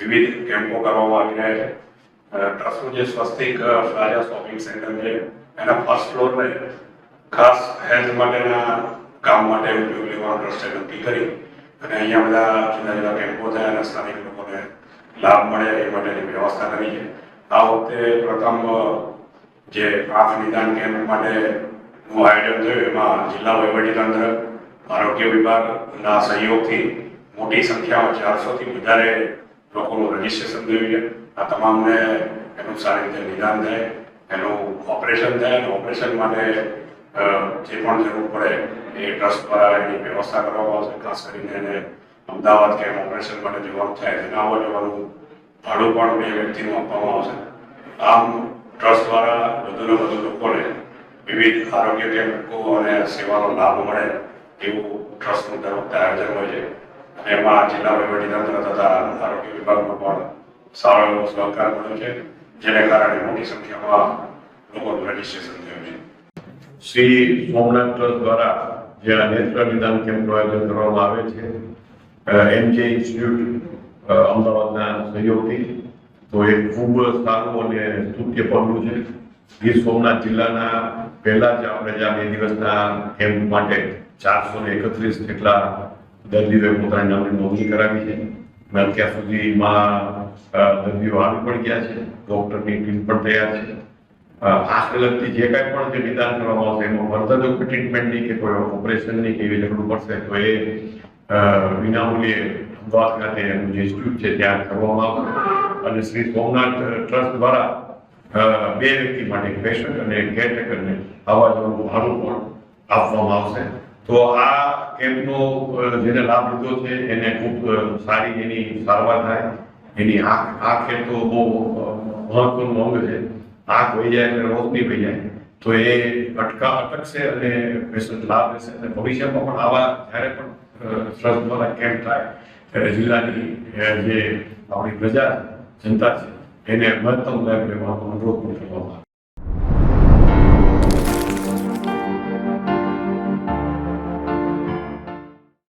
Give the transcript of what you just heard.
વિવિધ કેમ્પો કરવામાં આવી રહ્યા છે. ટ્રસ્ટનું જે સ્વસ્તિક રાજા શોપિંગ સેન્ટર છે, એના ફર્સ્ટ ફ્લોરને ખાસ હેલ્થ માટેના કામ માટે ઉપયોગ લેવાનું ટ્રસ્ટે નક્કી કરી અને અહીંયા બધા જુદા જુદા કેમ્પો થયા અને સ્થાનિક લોકોને લાભ મળે એ માટેની વ્યવસ્થા કરી છે. આ વખતે પ્રથમ જે આંખ નિદાન કેમ્પ માટેનું આયોજન થયું, એમાં જિલ્લા વહીવટીતંત્ર આરોગ્ય વિભાગના સહયોગથી મોટી સંખ્યામાં ચારસોથી વધારે લોકોનું રજીસ્ટ્રેશન થયું છે. આ તમામને એનું સારી રીતે નિદાન થાય, એનું ઓપરેશન થાય, અને ઓપરેશન માટે જે પણ જરૂર પડે એ ટ્રસ્ટ દ્વારા એની વ્યવસ્થા કરવામાં આવશે. ખાસ કરીને એને અમદાવાદ કે ઓપરેશન માટે જવાનું થાય તેના આવવા જવાનું ભાડું પણ બે વ્યક્તિનું આપવામાં આવશે. આમ ટ્રસ્ટ દ્વારા વધુને વધુ લોકોને વિવિધ આરોગ્ય કેમ્પો અને સેવાનો લાભ મળે એવું ટ્રસ્ટનું દર વખતે આયોજન હોય છે. એમાં જિલ્લા વહીવટીતંત્ર તથા આરોગ્ય વિભાગનો પણ સારો એવો સહકાર મળ્યો છે, જેને કારણે મોટી સંખ્યામાં લોકોનું રજીસ્ટ્રેશન થયું છે. શ્રી સોમનાથ ટ્રસ્ટ દ્વારા જે આ નેત્ર નિદાન કેમ્પનું આયોજન કરવામાં આવે છે એમજે ઇન્સ્ટિટ્યૂટ અમદાવાદના સહયોગથી, તો એ ખૂબ સારું અને સ્તુત્ય પગલું છે. ગીર સોમનાથ જિલ્લાના પહેલા જ આપણે જે બે દિવસના કેમ્પ માટે ચારસો ને એકત્રીસ જેટલા દર્દીઓએ પોતાની નામની નોંધણી કરાવી છે અને અત્યાર સુધીમાં દર્દીઓ આવી પણ ગયા છે ડોક્ટરની ટીમ પણ તૈયાર છે આંખને લગતી જે કાંઈ પણ જે નિદાન કરવામાં આવશે એમાં જો કોઈ ટ્રીટમેન્ટની કે કોઈ ઓપરેશનની કે એવી જરૂર પડશે તો એ વિનામૂલ્યે અમદાવાદ ખાતે એનું જે ઇન્સ્ટિટ્યૂટ છે ત્યાં કરવામાં આવશે અને શ્રી સોમનાથ ટ્રસ્ટ દ્વારા બે વ્યક્તિ માટે પેશન્ટ અને કેરટેકરને આવા જેવું ભાડું પણ આપવામાં આવશે તો આ કેમ્પનો જેને લાભ લીધો છે, એને ખૂબ સારી એની સારવાર થાય. એની આંખ આંખ એ તો બહુ મહત્વનું અંગ છે. આંખ વહી જાય એટલે રોશની વહી જાય. તો એ અટકા, અટકશે અને પેશન્ટ લાભ લેશે. અને ભવિષ્યમાં પણ આવા જ્યારે પણ ટ્રસ્ટ દ્વારા કેમ્પ થાય, ત્યારે જિલ્લાની જે આપણી પ્રજા, જનતા છે, એને મહત્તમ લાભ લેવાનો અનુરોધ પણ કરવામાં આવે